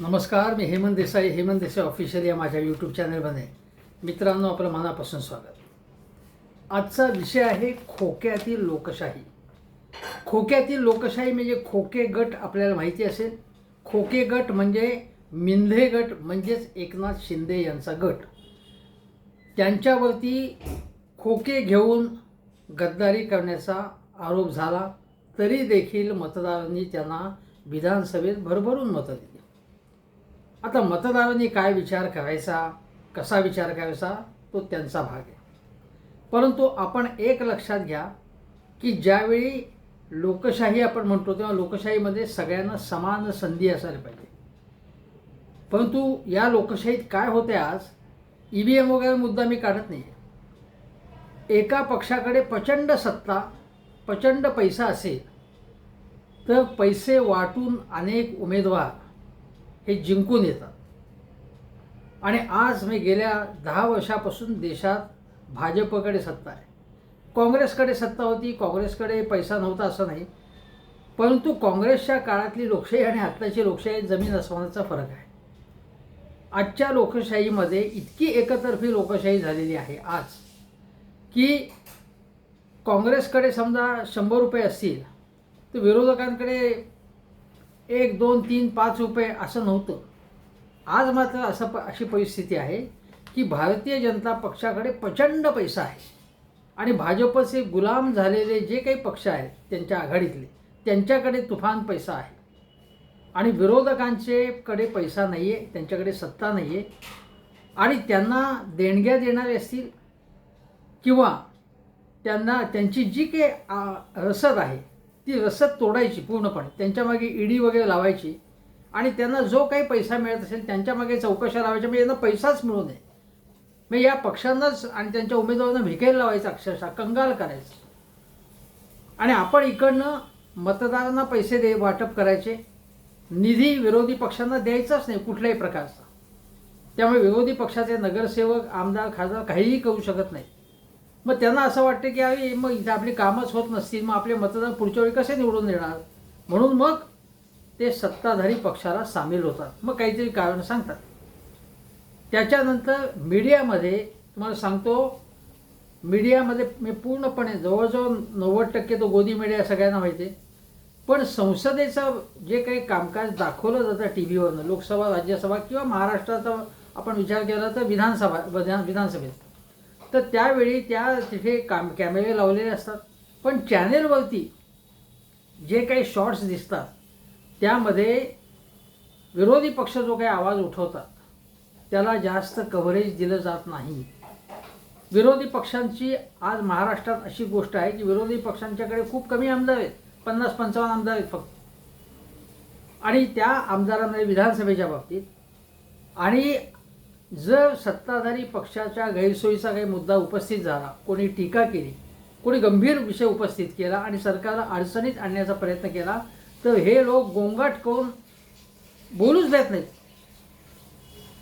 नमस्कार मी हेमंत देसाई हेमंत देसाई ऑफिशियल या माझ्या यूट्यूब चॅनलमध्ये मित्रांनो आपलं मनापासून स्वागत. आजचा विषय आहे खोक्यातील लोकशाही. खोक्यातील लोकशाही म्हणजे खोके गट आपल्याला माहिती असेल. खोके गट म्हणजे मिंधे गट म्हणजेच एकनाथ शिंदे यांचा गट. त्यांच्यावरती खोके घेऊन गद्दारी करण्याचा आरोप झाला तरी देखील मतदारांनी त्यांना विधानसभेत भरभरून मतं दिली. आता मतदारांनी काय विचार करायचा कसा विचार करायचा तो त्यांचा भाग आहे. परंतु आपण एक लक्षात घ्या की ज्यावेळी लोकशाही आपण म्हणतो तेव्हा लोकशाहीमध्ये सगळ्यांना समान संधी असायला पाहिजे. परंतु या लोकशाहीत काय होते आज? ई व्ही एम वगैरे मुद्दा मी काढत नाही एका पक्षाकडे प्रचंड सत्ता प्रचंड पैसा असेल तर पैसे वाटून अनेक उमेदवार हे जिंकून येतात. आणि आज मी गेल्या दहा वर्षापासून देशात भाजपकडे सत्ता आहे. काँग्रेसकडे सत्ता होती काँग्रेसकडे पैसा नव्हता असं नाही. परंतु काँग्रेसच्या काळातली लोकशाही आणि आत्ताची लोकशाही जमीन अस्मानाचा फरक आहे. आजच्या लोकशाहीमध्ये इतकी एकतर्फी लोकशाही झालेली आहे आज की काँग्रेसकडे समजा शंभर रुपये असतील तर विरोधकांकडे एक दोन तीन पाच रुपये असं नव्हतं. आज मात्र असं प अशी परिस्थिती आहे की भारतीय जनता पक्षाकडे प्रचंड पैसा आहे. आणि भाजपचे गुलाम झालेले जे काही पक्ष आहेत त्यांच्या आघाडीतले त्यांच्याकडे तुफान पैसा आहे. आणि विरोधकांचे कडे पैसा नाही आहे त्यांच्याकडे सत्ता नाही आहे आणि त्यांना देणग्या देणारे असतील किंवा त्यांना त्यांची जी काही रसद आहे ती रसद तोडायची पूर्णपणे. त्यांच्यामागे ईडी वगैरे लावायची. आणि त्यांना जो काही पैसा मिळत असेल त्यांच्यामागे चौकशा लावायच्या. म्हणजे यांना पैसाच मिळू नये. मग या पक्षांनाच आणि त्यांच्या उमेदवारांना भिकेल लावायचं अक्षरशः. कंगाल करायचं. आणि आपण इकडनं मतदारांना पैसे दे वाटप करायचे. निधी विरोधी पक्षांना द्यायचाच नाही कुठल्याही प्रकारचा. त्यामुळे विरोधी पक्षाचे नगरसेवक आमदार खासदार काहीही करू शकत नाही मग त्यांना असं वाटतं की अरे मग इथे आपली कामच होत नसतील मग आपले मतदार पुढच्या वेळी कसे निवडून देणार? म्हणून मग ते सत्ताधारी पक्षाला सामील होतात. मग काहीतरी कारण सांगतात. त्याच्यानंतर मीडियामध्ये तुम्हाला सांगतो मीडियामध्ये मी पूर्णपणे जवळजवळ नव्वद टक्के तो गोदी मीडिया सगळ्यांना माहिती आहे. पण संसदेचं जे काही कामकाज दाखवलं जातं टी व्हीवरनं लोकसभा राज्यसभा किंवा महाराष्ट्राचा आपण विचार केला तर विधानसभा विधान विधानसभेत. तर त्यावेळी त्या तिथे काम कॅमेरे लावलेले असतात. पण चॅनेलवरती जे काही शॉर्ट्स दिसतात त्यामध्ये विरोधी पक्ष जो काही आवाज उठवतात त्याला जास्त कव्हरेज दिलं जात नाही. विरोधी पक्षांची आज महाराष्ट्रात अशी गोष्ट आहे की विरोधी पक्षांच्याकडे खूप कमी आमदार आहेत. पन्नास पंचावन्न आमदार आहेत फक्त. आणि त्या आमदारांमध्ये विधानसभेच्या बाबतीत. आणि जर सत्ताधारी पक्षाच्या गैरसोयीचा काही मुद्दा उपस्थित झाला कोणी टीका केली कोणी गंभीर विषय उपस्थित केला आणि सरकारला अडचणीत आणण्याचा प्रयत्न केला तर हे लोक गोंगाट करून बोलूच देत नाहीत.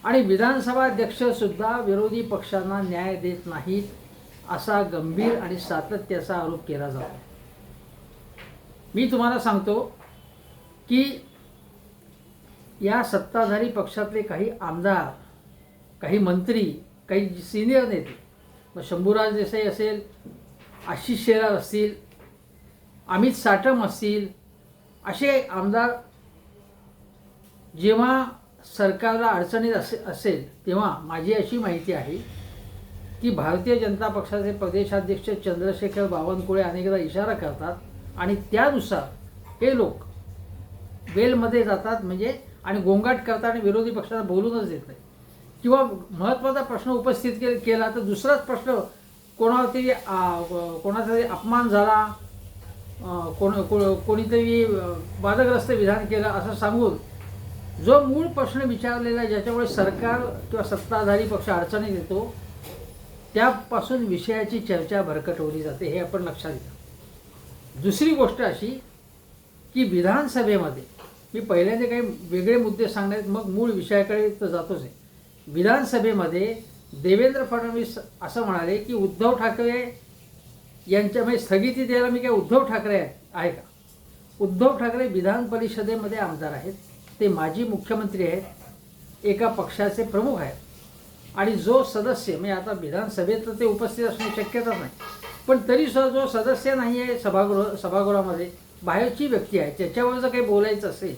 आणि विधानसभा अध्यक्षसुद्धा विरोधी पक्षांना न्याय देत नाहीत असा गंभीर आणि सातत्याचा आरोप केला जातो. मी तुम्हाला सांगतो की या सत्ताधारी पक्षातले काही आमदार काही मंत्री काही सिनियर नेते. मग शंभूराज देसाई असेल आशिष शेलार असतील अमित साटम असतील असे आमदार जेव्हा सरकारला अडचणीत असे असेल तेव्हा माझी अशी माहिती आहे की भारतीय जनता पक्षाचे प्रदेशाध्यक्ष चंद्रशेखर बावनकुळे अनेकदा इशारा करतात आणि त्यानुसार हे लोक वेलमध्ये जातात म्हणजे आणि गोंगाट करतात आणि विरोधी पक्षाला बोलूनच देत नाही किंवा महत्त्वाचा प्रश्न उपस्थित के केला तर दुसराच प्रश्न कोणातरी तरी कोणाचा तरी अपमान झाला कोण को कोणीतरी वादग्रस्त विधान केलं असं सांगून जो मूळ प्रश्न विचारलेला आहे ज्याच्यामुळे सरकार किंवा सत्ताधारी पक्ष अडचणीत येतो त्यापासून विषयाची चर्चा भरकटवली जाते हे आपण लक्षात घ्या दुसरी गोष्ट अशी की विधानसभेमध्ये मी पहिल्यांदा काही वेगळे मुद्दे सांगण्यात मग मूळ विषयाकडे तर जातोच आहे. विधानसभेमध्ये देवेंद्र फडणवीस असं म्हणाले की उद्धव ठाकरे यांच्यामध्ये म्हणजे स्थगिती द्यायला मी काय उद्धव ठाकरे आहे आहे का? उद्धव ठाकरे विधान परिषदेमध्ये आमदार आहेत. ते माजी मुख्यमंत्री आहेत. एका पक्षाचे प्रमुख आहेत. आणि जो सदस्य म्हणजे आता विधानसभेत तर ते उपस्थित असणे शक्यता नाही. पण तरीसुद्धा जो सदस्य नाही आहे सभागृह सभागृहामध्ये बाहेरची व्यक्ती आहे त्याच्यावर जर काही बोलायचं असेल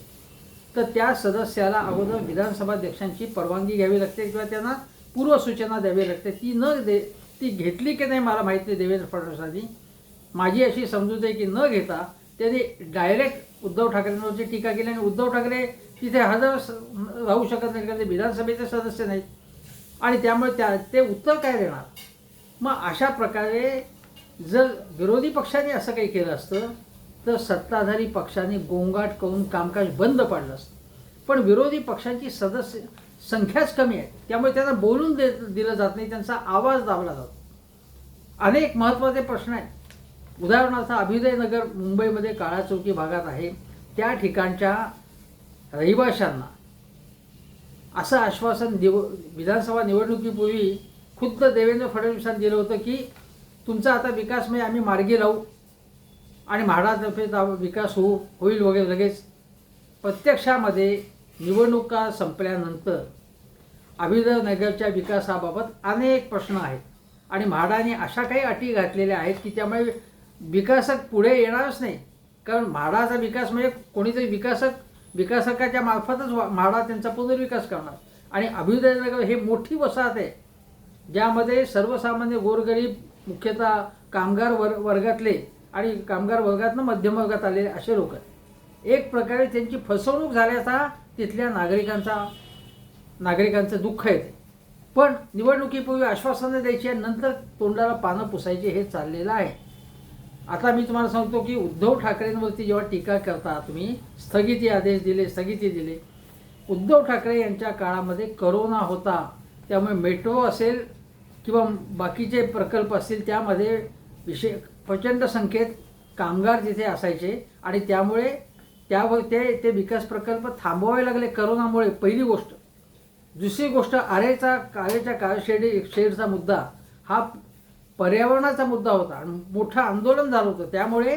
तर त्या सदस्याला अगोदर विधानसभा अध्यक्षांची परवानगी घ्यावी लागते किंवा त्यांना पूर्वसूचना द्यावी लागते. ती न दे ती घेतली की नाही मला माहीत नाही देवेंद्र फडणवीसांनी माझी अशी समजूत आहे की न घेता त्यांनी डायरेक्ट उद्धव ठाकरेंवरची टीका केली आणि उद्धव ठाकरे तिथे हजर राहू शकत नाही कारण ते विधानसभेचे सदस्य नाहीत. आणि त्यामुळे त्या ते उत्तर काय देणार? मग अशा प्रकारे जर विरोधी पक्षाने असं काही केलं असतं तर सत्ताधारी पक्षाने गोंगाट करून कामकाज बंद पाडलं असतं. पण विरोधी पक्षांची सदस्य संख्याच कमी आहे. त्यामुळे त्यांना बोलून दे दिलं जात नाही त्यांचा आवाज दाबला जातो. अनेक महत्त्वाचे प्रश्न आहेत. उदाहरणार्थ अभिदयनगर मुंबईमध्ये काळाचौकी भागात आहे. त्या ठिकाणच्या रहिवाशांना असं आश्वासन दिव विधानसभा निवडणुकीपूर्वी खुद्द देवेंद्र फडणवीसांनी दिलं होतं की तुमचा आता विकास म्हणजे आम्ही मार्गी लावू आणि म्हाडातर्फे दा- विकास होऊ होईल वगैरे लगेच. प्रत्यक्षामध्ये निवडणुका संपल्यानंतर अभिदयनगरच्या विकासाबाबत अनेक प्रश्न आहेत. आणि म्हाडाने अशा काही अटी घातलेल्या आहेत की त्यामुळे विकासक पुढे येणारच नाही. कारण म्हाडाचा विकास म्हणजे कोणीतरी विकासक विकासकाच्या मार्फतच म्हाडा त्यांचा पुनर्विकास करणार. आणि अभिदयनगर हे मोठी वसाहत आहे. ज्यामध्ये सर्वसामान्य गोरगरीब मुख्यतः कामगार वर वर्गातले आणि कामगार वर्गातनं मध्यम वर्गात आलेले असे लोक आहेत. एक प्रकारे त्यांची फसवणूक झाल्याचा तिथल्या नागरिकांचा नागरिकांचं दुःख येते पण निवडणुकीपूर्वी आश्वासनं द्यायची आणि नंतर तोंडाला पानं पुसायची हे चाललेलं आहे. आता मी तुम्हाला सांगतो की उद्धव ठाकरेंवरती जेव्हा टीका करता तुम्ही स्थगिती आदेश दिले स्थगिती दिले. उद्धव ठाकरे यांच्या काळामध्ये करोना होता त्यामुळे मेट्रो असेल किंवा बाकीचे प्रकल्प असतील त्यामध्ये विषय प्रचंड संख्येत कामगार तिथे असायचे आणि त्यामुळे त्यावर ते ते विकास प्रकल्प थांबवावे लागले करोनामुळे. पहिली गोष्ट. दुसरी गोष्ट आरेचा आरेच्या कारशेडी शेडचा मुद्दा हा पर्यावरणाचा मुद्दा होता आणि मोठं आंदोलन झालं होतं. त्यामुळे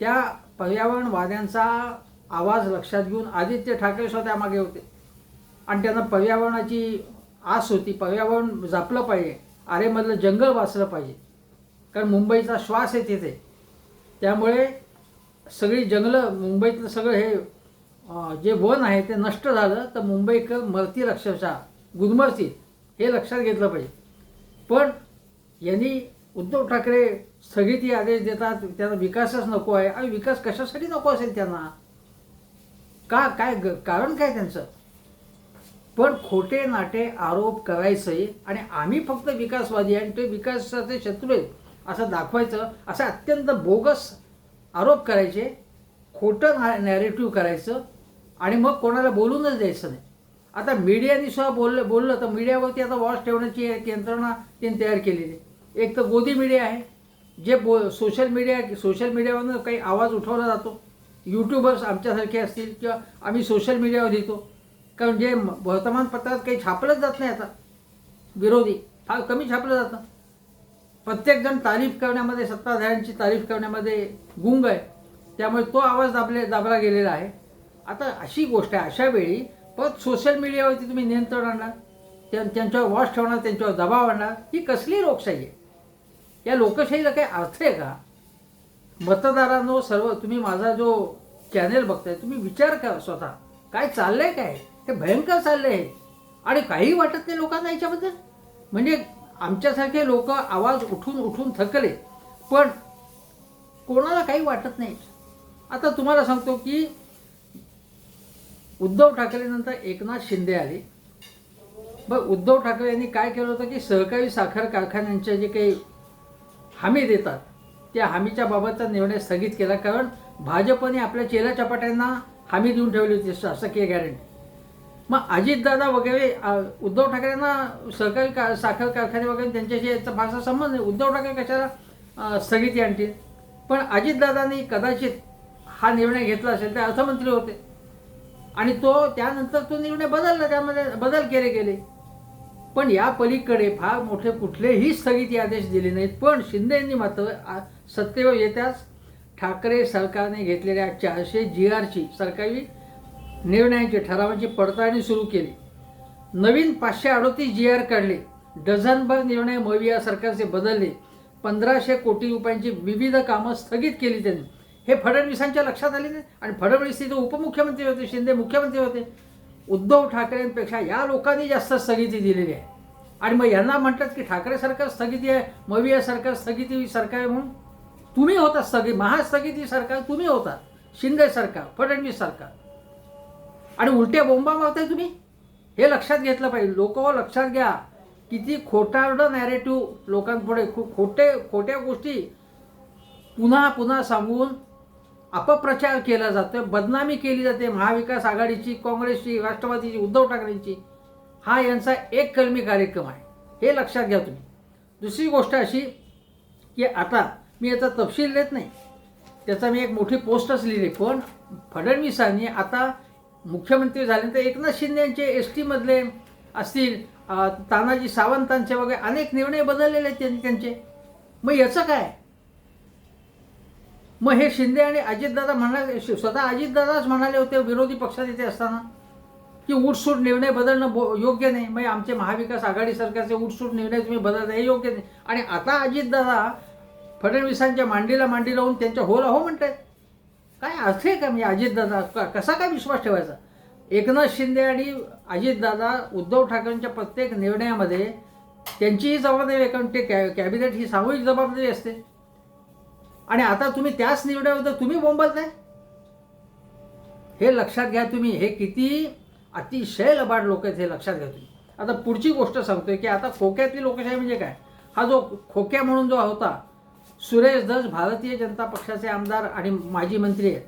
त्या पर्यावरणवाद्यांचा आवाज लक्षात घेऊन आदित्य ठाकरे स्वतः मागे होते. आणि त्यांना पर्यावरणाची आस होती. पर्यावरण जपलं पाहिजे. आरेमधलं जंगल वाचलं पाहिजे. कारण मुंबईचा श्वास आहे तिथे. त्यामुळे सगळी जंगलं मुंबईतलं सगळं हे जे वन आहे ते नष्ट झालं तर मुंबईकर मरतील अक्षरशः. गुदमरतील हे लक्षात घेतलं पाहिजे. पण यांनी उद्धव ठाकरे स्थगिती आदेश देतात त्यांना विकासच नको आहे. आणि विकास कशासाठी नको असेल त्यांना? का काय ग- कारण काय त्यांचं? पण खोटे नाटे आरोप करायचे आणि आम्ही फक्त विकासवादी आहे आणि ते विकासाचे शत्रू आहेत. असं दाखवायचं असं अत्यंत बोगस आरोप करायचे खोटं ना नॅरेटिव्ह करायचं आणि मग कोणाला बोलूनच द्यायचं नाही. आता मीडियाने सुद्धा बोललं बोललं तर मीडियावरती आता वॉच ठेवण्याची एक यंत्रणा त्यांनी तयार केलेली आहे. एक तर गोदी मीडिया आहे जे बो सोशल मीडिया सोशल मीडियावरनं काही आवाज उठवला जातो. यूट्यूबर्स आमच्यासारखे असतील किंवा आम्ही सोशल मीडियावर लिहितो. कारण जे म- वर्तमानपत्रात काही छापलंच जात नाही आता. विरोधी फार कमी छापलं जातं. प्रत्येकजण तारीफ करण्यामध्ये सत्ताधाऱ्यांची तारीफ करण्यामध्ये गुंग आहे. त्यामुळे तो आवाज दाबले दाबला गेलेला आहे. आता अशी गोष्ट आहे अशा वेळी परत सोशल मीडियावरती तुम्ही नियंत्रण आणणार? त्या त्यांच्यावर वॉच ठेवणार त्यांच्यावर दबाव आणणार? ही कसली लोकशाही आहे? या लोकशाहीला काही अर्थ आहे का? मतदारांनो सर्व तुम्ही माझा जो चॅनेल बघताय तुम्ही विचार करा स्वतः. काय चाललंय काय? हे भयंकर चाललंय आणि काही वाटत नाही लोकांना याच्याबद्दल. म्हणजे आमच्यासारखे लोक आवाज उठून उठून थकले पण कोणाला काही वाटत नाही. आता तुम्हाला सांगतो की उद्धव ठाकरेनंतर एकनाथ शिंदे आले. मग उद्धव ठाकरे यांनी काय केलं होतं की सहकारी साखर कारखान्यांच्या जे काही हमी देतात त्या हमीच्या बाबतचा निर्णय स्थगित केला. कारण भाजपने आपल्या चेला चपाट्यांना हमी देऊन ठेवली होती शासकीय गॅरंटी मग अजितदादा वगैरे उद्धव ठाकरेंना सहकारी का साखर कारखाने वगैरे त्यांच्याशी याचा फारसा संबंध नाही. उद्धव ठाकरे कशाला स्थगिती आणतील? पण अजितदादांनी कदाचित हा निर्णय घेतला असेल ते अर्थमंत्री होते. आणि तो त्यानंतर तो निर्णय बदलला त्यामध्ये बदल केले गेले. पण या पलीकडे फार मोठे कुठलेही स्थगिती आदेश दिले नाहीत. पण शिंदे यांनी मात्र सत्तेवर येत्याच ठाकरे सरकारने घेतलेल्या चारशे जी आरची सरकारी निर्णयांची ठरावांची पडताळणी सुरू केली. नवीन पाचशे अडोतीस जी आर काढले. डझनभर निर्णय मविया सरकारचे बदलले. पंधराशे कोटी रुपयांची विविध कामं स्थगित केली त्यांनी. हे फडणवीसांच्या लक्षात आले नाही? आणि फडणवीस तिथे उपमुख्यमंत्री होते शिंदे मुख्यमंत्री होते. उद्धव ठाकरेंपेक्षा या लोकांनी जास्त स्थगिती दिलेली आहे. आणि मग यांना म्हणतात की ठाकरे सरकार स्थगिती आहे मविया सरकार स्थगिती सरकार आहे म्हणून? तुम्ही होता स्थगित महास्थगिती सरकार तुम्ही होता. शिंदे सरकार फडणवीस सरकार. आणि उलट्या बोंबा मारताय तुम्ही? हे लक्षात घेतलं पाहिजे. लोक हो, लक्षात घ्या. किती खोटारडं नॅरेटिव्ह लोकांपुढे. खूप खोटे खोट्या गोष्टी पुन्हा पुन्हा सांगून अपप्रचार केला जातो बदनामी केली जाते महाविकास आघाडीची काँग्रेसची राष्ट्रवादीची उद्धव ठाकरेंची. हा यांचा एक कलमी कार्यक्रम आहे. हे लक्षात घ्या तुम्ही. दुसरी गोष्ट अशी की आता मी याचा तपशील देत नाही. त्याचा मी एक मोठी पोस्टच लिहिली. पण फडणवीसांनी आता मुख्यमंत्री झाल्यानंतर एकनाथ शिंदे यांचे एस टीमधले असतील तानाजी सावंतांचे वगैरे अनेक निर्णय बदललेले आहेत त्यांनी त्यांचे. मग याचं काय? मग हे शिंदे आणि अजितदादा म्हणाले स्वतः अजितदादाच म्हणाले होते विरोधी पक्षात येते असताना की उठसूट निर्णय बदलणं बो योग्य नाही. मग आमचे महाविकास आघाडी सरकारचे उठसूट निर्णय तुम्ही बदलता हे योग्य नाही. आणि आता अजितदादा फडणवीसांच्या मांडीला मांडी लावून त्यांच्या हो हो म्हणतायत. काय अर्थ आहे का म्हणजे अजितदादा? कसा काय विश्वास ठेवायचा? एकनाथ शिंदे आणि अजितदादा उद्धव ठाकरेंच्या प्रत्येक निर्णयामध्ये त्यांचीही जबाबदारी आहे कारण ते कॅ कॅबिनेट ही सामूहिक जबाबदारी असते. आणि आता तुम्ही त्याच निर्णयाबद्दल तुम्ही बोंबलताय हे लक्षात घ्या तुम्ही. हे किती अतिशय लबाड लोक आहेत हे लक्षात घ्या तुम्ही. आता पुढची गोष्ट सांगतोय की आता खोक्यातली लोकशाही म्हणजे काय? हा जो खोक्या म्हणून जो होता सुरेश धस भारतीय जनता पक्षाचे आमदार आणि माजी मंत्री आहेत.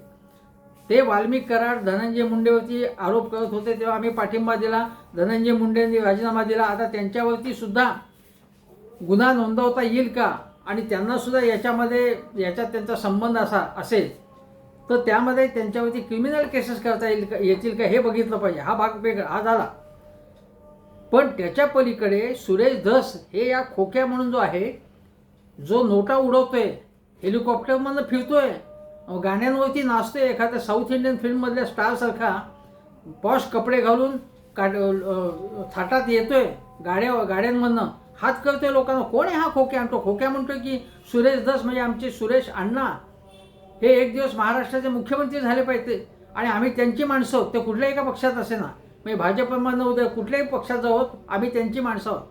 ते वाल्मिक कराड धनंजय मुंडेवरती आरोप करत होते तेव्हा आम्ही पाठिंबा दिला धनंजय मुंडेंनी राजीनामा दिला. आता त्यांच्यावरती सुद्धा गुन्हा नोंदवता येईल का? आणि त्यांना सुद्धा याच्यामध्ये याच्यात त्यांचा संबंध असा असेल तर त्यामध्ये त्यांच्यावरती क्रिमिनल केसेस करता येईल का येतील का हे बघितलं पाहिजे. हा भाग वेगळा हा झाला. पण त्याच्या पलीकडे सुरेश धस हे या खोक्या म्हणून जो आहे जो नोटा उडवतोय हेलिकॉप्टरमधनं फिरतोय गाण्यांवरती नाचतोय एखाद्या साऊथ इंडियन फिल्ममधल्या स्टारसारखा पॉश कपडे घालून काट थाटात येतोय गाड्या गाड्यांमधनं हात करतोय लोकांना कोण आहे हा खोक्या? आणतो खोक्या म्हणतोय की सुरेश दस म्हणजे आमचे सुरेश अण्णा. हे एक दिवस महाराष्ट्राचे मुख्यमंत्री झाले पाहिजे आणि आम्ही त्यांची माणसं आहोत. ते कुठल्याही एका पक्षात असे ना. म्हणजे भाजपमधनं उद्या कुठल्याही पक्षात आहोत आम्ही त्यांची माणसं आहोत.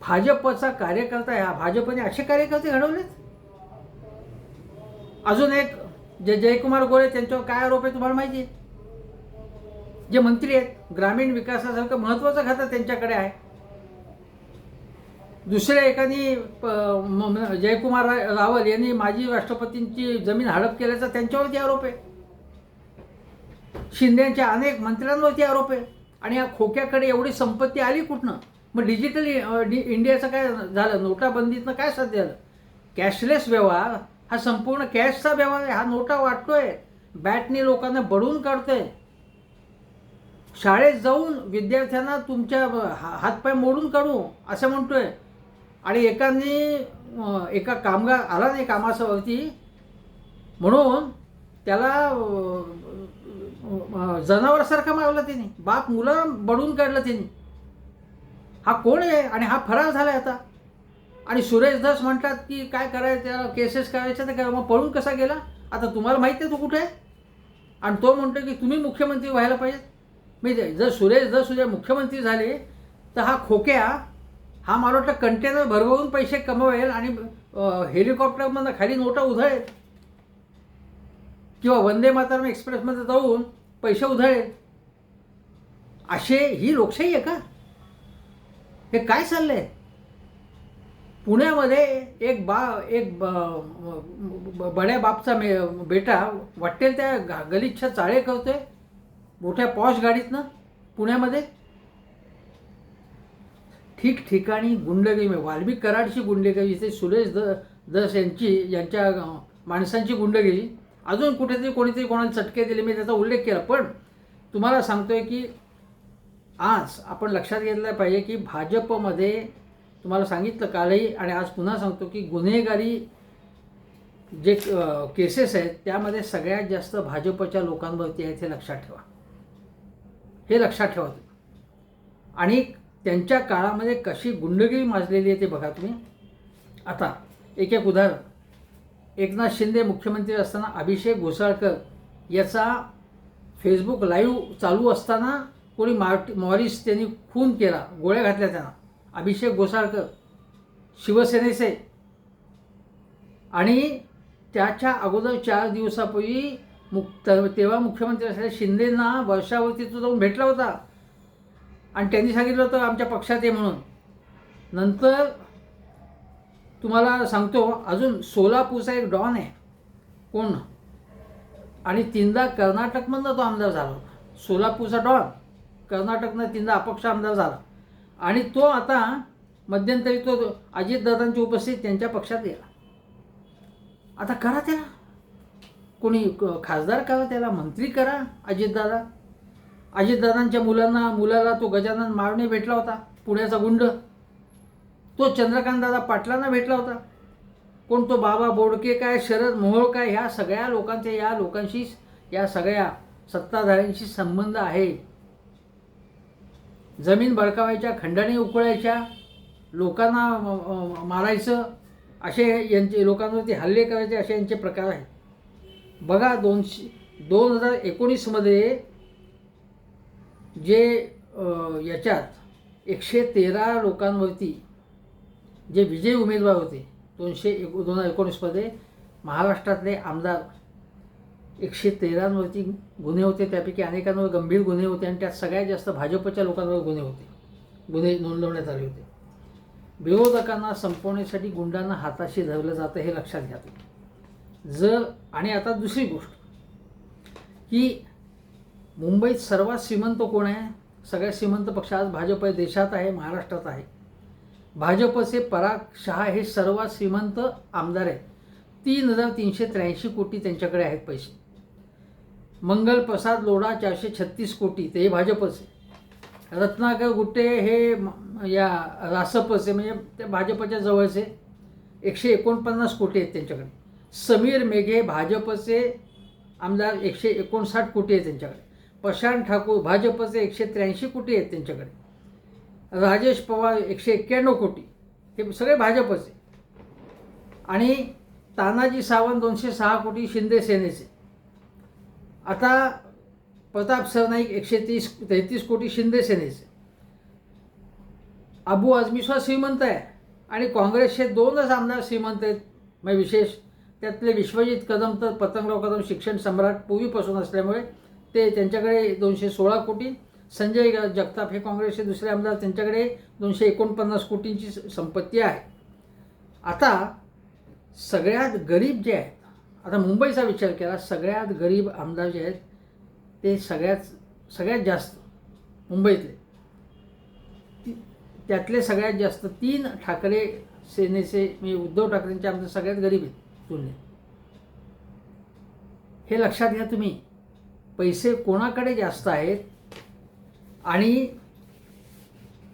भाजपचा कार्यकर्ता ह्या भाजपने असे कार्यकर्ते घडवलेत? अजून एक जे जयकुमार गोळे त्यांच्यावर काय आरोप आहे तुम्हाला माहिती आहे? जे मंत्री आहेत ग्रामीण विकासासारखं महत्त्वाचं खातं त्यांच्याकडे आहे. दुसऱ्या एकानी जयकुमार रावल यांनी माजी राष्ट्रपतींची जमीन हडप केल्याचा त्यांच्यावरती आरोप आहे. शिंदेच्या अनेक मंत्र्यांवरती आरोप आहे. आणि या खोक्याकडे एवढी संपत्ती आली कुठनं? मग डिजिटल इंडियाचं काय झालं? नोटाबंदीतनं काय साध्य झालं? कॅशलेस व्यवहार हा संपूर्ण कॅशचा व्यवहार आहे. हा नोटा वाटतोय. बॅटने लोकांना बडून काढतोय. शाळेत जाऊन विद्यार्थ्यांना तुमच्या हा- हातपाय मोडून काढू असं म्हणतोय. आणि एकाने एका कामगार आला नाही कामासावरती. म्हणून त्याला जनावरासारखं अं, त्यांनी बाप मुलं बडून काढलं त्यांनी हा कोण आहे आणि हा फरार झाला आता? आणि सुरेश धस म्हणतात की काय करायचं त्याला केसेस करायच्या तर करा मग पळून कसा गेला? आता तुम्हाला माहिती आहे तो कुठे आहे? आणि तो म्हणतो की तुम्ही मुख्यमंत्री व्हायला पाहिजेत म्हणजे जर सुरेश धस उद्या मुख्यमंत्री झाले तर हा खोक्या हा मला वाटतं कंटेनर भरभरून पैसे कमवेल आणि हेलिकॉप्टरमधनं खाली नोटा उधळेल. किंवा वंदे मातरम एक्सप्रेसमध्ये जाऊन पैसे उधळेल. असे ही लोकशाही आहे का? हे काय चाललंय? पुण्यामध्ये एक बा एक बड्या बापचा मे बेटा वाटेल त्या गा- चाळे करतोय. मोठ्या पॉश गाडीतनं पुण्यामध्ये. ठिकठिकाणी गुंडगिरी वाल्मिक कराडची गुंडगिरी ते सुरेश द दस यांची यांच्या माणसांची गुंडगिरी. अजून कुठेतरी कोणीतरी कोणाला चटके दिले मी त्याचा उल्लेख केला. पण तुम्हाला सांगतोय की आज आपण लक्षात घेतलं पाहिजे की भाजपमध्ये तुम्हाला सांगितलं कालही आणि आज पुन्हा सांगतो की गुन्हेगारी जे केसेस आहेत त्यामध्ये सगळ्यात जास्त भाजपच्या लोकांवरती आहेत हे लक्षात ठेवा. हे लक्षात ठेवा तुम्ही. आणि त्यांच्या काळामध्ये कशी गुंडगिरी माजलेली आहे ते बघा तुम्ही. आता एक एक उदाहरण. एकनाथ शिंदे मुख्यमंत्री असताना अभिषेक घोसाळकर याचा फेसबुक लाईव्ह चालू असताना कोणी मार्ट मॉरिस त्यांनी खून केला गोळ्या घातल्या त्यांना. अभिषेक गोसाळकर शिवसेनेचे. आणि त्याच्या अगोदर चार दिवसापूर्वी मुक तेव्हा मुख्यमंत्री असलेल्या शिंदेंना वर्षावरती तो जाऊन भेटला होता. आणि त्यांनी सांगितलं होतं आमच्या पक्षात आहे म्हणून. नंतर तुम्हाला सांगतो अजून सोलापूरचा एक डॉन आहे. कोण? आणि तीनदा कर्नाटकमधनं तो आमदार झाला होता. सोलापूरचा डॉन. कर्नाटकनं तिंदा अपक्ष आमदार झाला. आणि तो आता मध्यंतरी तो अजितदादांची उपस्थित त्यांच्या पक्षात गेला. आता करा त्याला. कोणी क- खासदार करा त्याला मंत्री करा अजितदादा अजितदादांच्या मुलांना मुलाला तो गजानन मारणे भेटला होता पुण्याचा गुंड. तो चंद्रकांतदादा पाटलांना भेटला होता. कोण तो बाबा बोडके काय शरद मोहोळ काय ह्या सगळ्या लोकांचे या लोकांशी या सगळ्या सत्ताधाऱ्यांशी संबंध आहे. जमीन बळकावायच्या खंडणी उकळायच्या लोकांना मारायचं असे यांचे लोकांवरती हल्ले करायचे असे यांचे प्रकार आहेत. बघा दोनशे दोन हजार एकोणीसमध्ये जे याच्यात एकशे तेरा लोकांवरती जे विजयी उमेदवार होते दोनशे एक दोन हजार एकोणीसमध्ये महाराष्ट्रातले आमदार एकशे तेरांवरती गुन्हे होते त्यापैकी अनेकांवर गंभीर गुन्हे होते आणि त्यात सगळ्यात जास्त भाजपच्या लोकांवर गुन्हे होते. गुन्हे नोंदवण्यात आले होते. विरोधकांना संपवण्यासाठी गुंडांना हाताशी धरलं जातं हे लक्षात घ्या जर आणि आता दुसरी गोष्ट की मुंबईत सर्वात श्रीमंत कोण आहे? सगळ्यात श्रीमंत पक्ष आज भाजप आहे देशात आहे महाराष्ट्रात आहे. भाजपचे पराग शहा हे सर्वात श्रीमंत आमदार आहेत. तीन हजार तीनशे त्र्याऐंशी कोटी त्यांच्याकडे आहेत पैसे. मंगल प्रसाद लोढा चारशे छत्तीस कोटी. ते भाजपचे. रत्नाकर गुट्टे हे या या रासपचे म्हणजे ते भाजपच्या जवळचे. एकशे एकोणपन्नास कोटी आहेत त्यांच्याकडे. समीर मेघे भाजपचे आमदार एकशे एकोणसाठ कोटी आहेत त्यांच्याकडे. प्रशांत ठाकूर भाजपचे एकशे त्र्याऐंशी कोटी आहेत त्यांच्याकडे. राजेश पवार एकशे एक्क्याण्णव कोटी. हे सगळे भाजपचे. आणि तानाजी सावंत दोनशे सहा कोटी शिंदे सेनेचे. आता प्रताप सरनाईक एकशे तीस तेहतीस कोटी शिंदे सेनेचे. अबू आजमीसुद्धा श्रीमंत आहे. आणि काँग्रेसचे दोनच आमदार श्रीमंत आहेत. मग विशेष त्यातले विश्वजित कदम तर पतंगराव कदम शिक्षण सम्राट पूर्वीपासून असल्यामुळे ते त्यांच्याकडे दोनशे सोळा कोटी संजय जगताप हे काँग्रेसचे दुसरे आमदार त्यांच्याकडे दोनशे एकोणपन्नास कोटींची स- संपत्ती आहे. आता सगळ्यात गरीब जे आहेत आता मुंबईचा विचार केला सगळ्यात गरीब आमदार जे आहेत ते सगळ्यात सगळ्यात जास्त मुंबईतले. ती- त्यातले सगळ्यात जास्त तीन ठाकरे सेनेचे म्हणजे उद्धव ठाकरेंचे आमदार सगळ्यात गरीब आहेत तुलनेत हे लक्षात घ्या तुम्ही. पैसे कोणाकडे जास्त आहेत आणि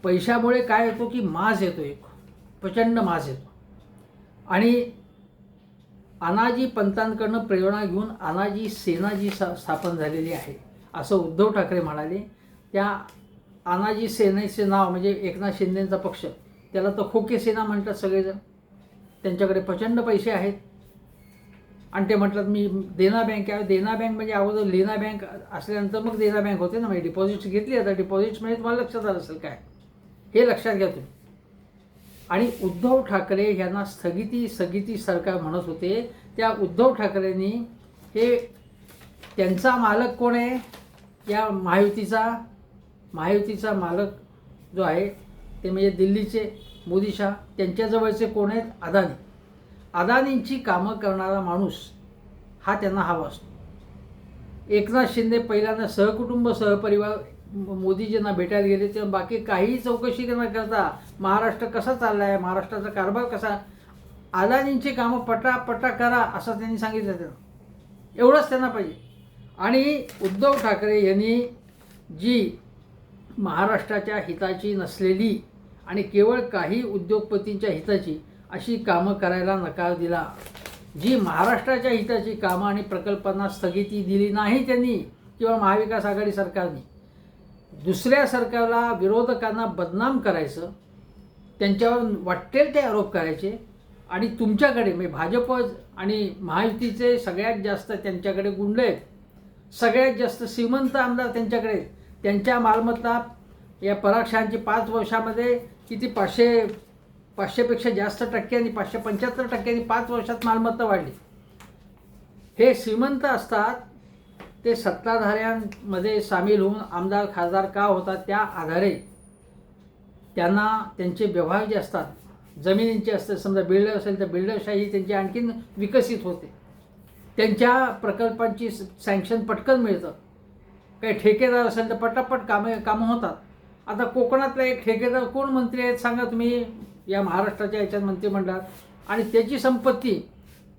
पैशामुळे काय होतो की माज येतो एक. प्रचंड माज येतो. आणि अनाजी पंतांकडनं प्रेरणा घेऊन अनाजी सेना जी सा स्थापन झालेली आहे. असं उद्धव ठाकरे म्हणाले. त्या अनाजी सेनेचे नाव म्हणजे एकनाथ शिंदेचा पक्ष त्याला तर खोके सेना म्हणतात सगळेजण. त्यांच्याकडे प्रचंड पैसे आहेत. आणि ते म्हटलं मी देना बँक आहे. देना बँक म्हणजे अगोदर लेना बँक असल्यानंतर मग देना बँक होते ना. म्हणजे डिपॉझिट्स घेतली आता. डिपॉझिट्स म्हणजे तुम्हाला लक्षात आलं असेल काय? हे लक्षात घ्या तुम्ही. आणि उद्धव ठाकरे यांना स्थगिती स्थगिती सरकार म्हणत होते. त्या उद्धव ठाकरेंनी हे त्यांचा मालक कोण आहे? या महायुतीचा महायुतीचा मालक जो आहे ते म्हणजे दिल्लीचे मोदी शाह. त्यांच्याजवळचे कोण आहेत? अदानी. अदानींची कामं करणारा माणूस हा त्यांना हवा असतो. एकनाथ शिंदे पहिल्यांदा सहकुटुंब सहपरिवार मोदीजींना भेटायला गेले तेव्हा बाकी काही चौकशी न करता महाराष्ट्र कसा चालला आहे महाराष्ट्राचा कारभार कसा? अदानींची कामं पटापटा करा असं त्यांनी सांगितलं त्यांना एवढंच त्यांना पाहिजे. आणि उद्धव ठाकरे यांनी जी महाराष्ट्राच्या हिताची नसलेली आणि केवळ काही उद्योगपतींच्या हिताची अशी कामं करायला नकार दिला. जी महाराष्ट्राच्या हिताची कामं आणि प्रकल्पांना स्थगिती दिली नाही त्यांनी किंवा महाविकास आघाडी सरकारने. दुसऱ्या सरकारला विरोधकांना बदनाम करायचं त्यांच्यावर वाटेल ते आरोप करायचे. आणि तुमच्याकडे म्हणजे भाजप आणि महायुतीचे सगळ्यात जास्त त्यांच्याकडे गुंड आहेत. सगळ्यात जास्त श्रीमंत आमदार त्यांच्याकडे त्यांच्या मालमत्ता या पराक्षांची पाच वर्षामध्ये किती? पाचशे पाचशेपेक्षा जास्त टक्क्यांनी पाचशे पंच्याहत्तर टक्क्यांनी पाच वर्षात मालमत्ता वाढली. हे श्रीमंत असतात ते सत्ताधाऱ्यांमध्ये सामील होऊन आमदार खासदार का होतात त्या आधारे त्यांना त्यांचे व्यवहार जे असतात जमिनींचे असतात समजा बिल्डर असेल तर बिल्डरशाही त्यांची आणखीन विकसित होते. त्यांच्या प्रकल्पांची सँक्शन पटकन मिळतं. काही ठेकेदार असेल तर पटापट कामे कामं होतात. आता कोकणातला एक ठेकेदार कोण मंत्री आहेत सांगा तुम्ही? या महाराष्ट्राच्या याच्यात मंत्रिमंडळात आणि त्याची संपत्ती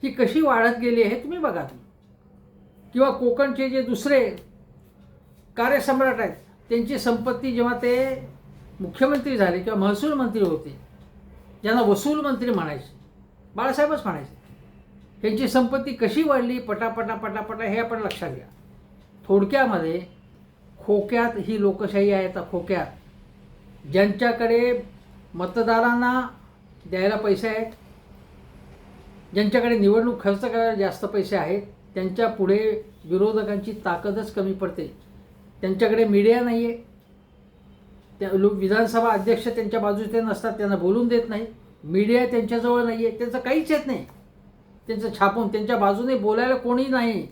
ही कशी वाढत गेली आहे तुम्ही बघा तुम्ही. किंवा कोकणचे जे दुसरे कार्यसम्राट आहेत त्यांची संपत्ती जेव्हा ते मुख्यमंत्री झाले किंवा महसूल मंत्री होते ज्यांना वसूल मंत्री म्हणायचे बाळासाहेबच म्हणायचे त्यांची संपत्ती कशी वाढली? पटापटा पटापटा हे आपण लक्षात घ्या. थोडक्यामध्ये खोक्यात ही लोकशाही आहे आता खोक्यात. ज्यांच्याकडे मतदारांना द्यायला पैसे आहेत ज्यांच्याकडे निवडणूक खर्च करायला जास्त पैसे आहेत त्यांच्या पुढे विरोधकांची ताकदच कमी पडते. त्यांच्याकडे मीडिया नाही आहे त्या लोक विधानसभा अध्यक्ष त्यांच्या बाजूचे नसतात त्यांना बोलून देत नाही. मीडिया त्यांच्याजवळ नाही आहे त्यांचं काहीच येत नाही. त्यांचं छापून त्यांच्या बाजूने बोलायला कोणी नाही.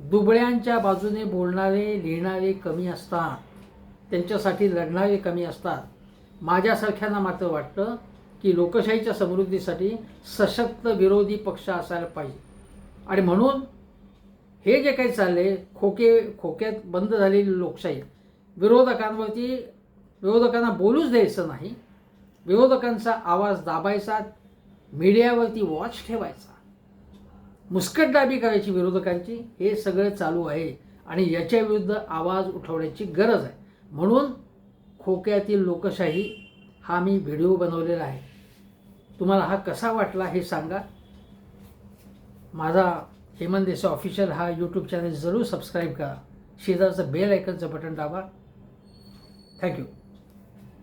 दुबळ्यांच्या बाजूने बोलणारे लिहिणारे कमी असतात. त्यांच्यासाठी लढणारे कमी असतात. माझ्यासारख्यांना मात्र वाटतं की लोकशाहीच्या समृद्धीसाठी सशक्त विरोधी पक्ष असायला पाहिजे. आणि म्हणून हे जे काही चालले खोके खोक्यात बंद झालेली लोकशाही विरोधकांवरती विरोधकांना बोलूच द्यायचं नाही. विरोधकांचा आवाज दाबायचा मीडियावरती वॉच ठेवायचा. मुस्कटदाबी करायची विरोधकांची हे सगळं चालू आहे आणि याच्या विरुद्ध आवाज उठवण्याची गरज आहे. म्हणून खोक्यातील लोकशाही हा मी व्हिडिओ बनवलेला आहे. तुम्हाला हा कसा वाटला हे सांगा. माझा हेमंत देसाई ऑफिशियल हा यूट्यूब चॅनल जरूर सबस्क्राईब करा. शेजारचं बेल आयकनचं बटन दाबा. Thank you